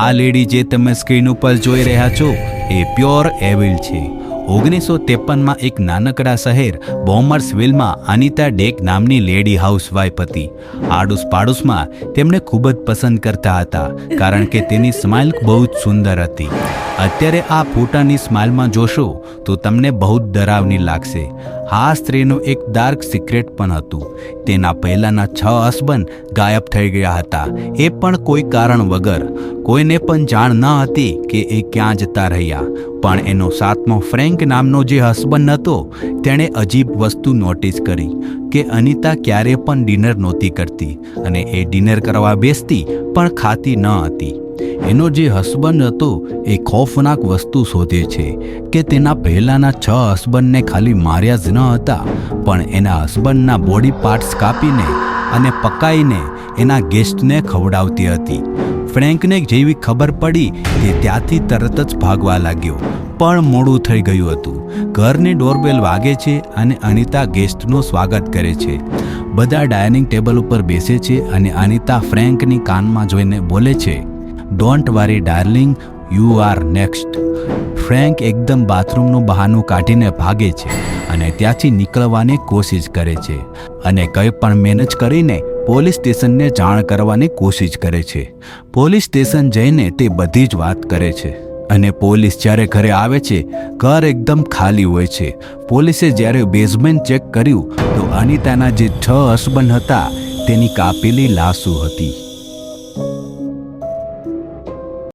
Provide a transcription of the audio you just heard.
આ લેડી જે તમે સ્ક્રીન ઉપર જોઈ રહ્યા છો, એ પ્યોર એવિલ છે. ઓગણીસો ત્રેપનમાં એક નાનકડા શહેર બોમર્સવિલમાં અનિતા ડેક નામની લેડી હાઉસવાઈફ હતી. આડુસ પાડોશમાં તેમણે ખૂબ જ પસંદ કરતા હતા, કારણ કે તેની સ્માઇલ બહુ જ સુંદર હતી. અત્યારે આ ફોટાની સ્માઇલમાં જોશો તો તમને બહુ જ ડરાવની લાગશે. આ સ્ત્રીનું એક ડાર્ક સિક્રેટ પણ હતું. તેના પહેલાંના છ હસબન્ડ ગાયબ થઈ ગયા હતા. એ પણ કોઈ કારણ વગર. કોઈને પણ જાણ ન હતી કે એ ક્યાં જતા રહ્યા. પણ એનો સાતમો ફ્રેન્ક નામનો જે હસબન્ડ હતો, તેણે અજીબ વસ્તુ નોટિસ કરી કે અનિતા ક્યારે પણ ડિનર નહોતી કરતી અને એ ડિનર કરવા બેસતી પણ ખાતી ન હતી. એનો જે હસબન્ડ હતો એ ખોફનાક વસ્તુ શોધે છે કે તેના પહેલાંના છ હસબન્ડને ખાલી માર્યા જ ન હતા, પણ એના હસબન્ડના બોડી પાર્ટ્સ કાપીને અને પકાઈને એના ગેસ્ટને ખવડાવતી હતી. ફ્રેન્કને જેવી ખબર પડી કે ત્યાંથી તરત જ ભાગવા લાગ્યો, પણ મોડું થઈ ગયું હતું. ઘરની ડોરબેલ વાગે છે અને અનિતા ગેસ્ટનું સ્વાગત કરે છે. બધા ડાઇનિંગ ટેબલ ઉપર બેસે છે અને અનિતા ફ્રેન્કની કાનમાં જોઈને બોલે છે don't worry darling you are next Frank એકદમ બાથરૂમનું બહાનું કાઢીને ભાગે છે અને ત્યાંથી નીકળવાની કોશિશ કરે છે અને કંઈ પણ મેનેજ કરીને પોલીસ સ્ટેશનને જાણ કરવાની કોશિશ કરે છે. પોલીસ સ્ટેશન જઈને તે બધી જ વાત કરે છે અને પોલીસ જ્યારે ઘરે આવે છે, ઘર એકદમ ખાલી હોય છે. પોલીસે જ્યારે બેઝમેન્ટ ચેક કર્યું તો અનિતાના જે છ હસબન્ડ હતા તેની કાપેલી લાશો હતી.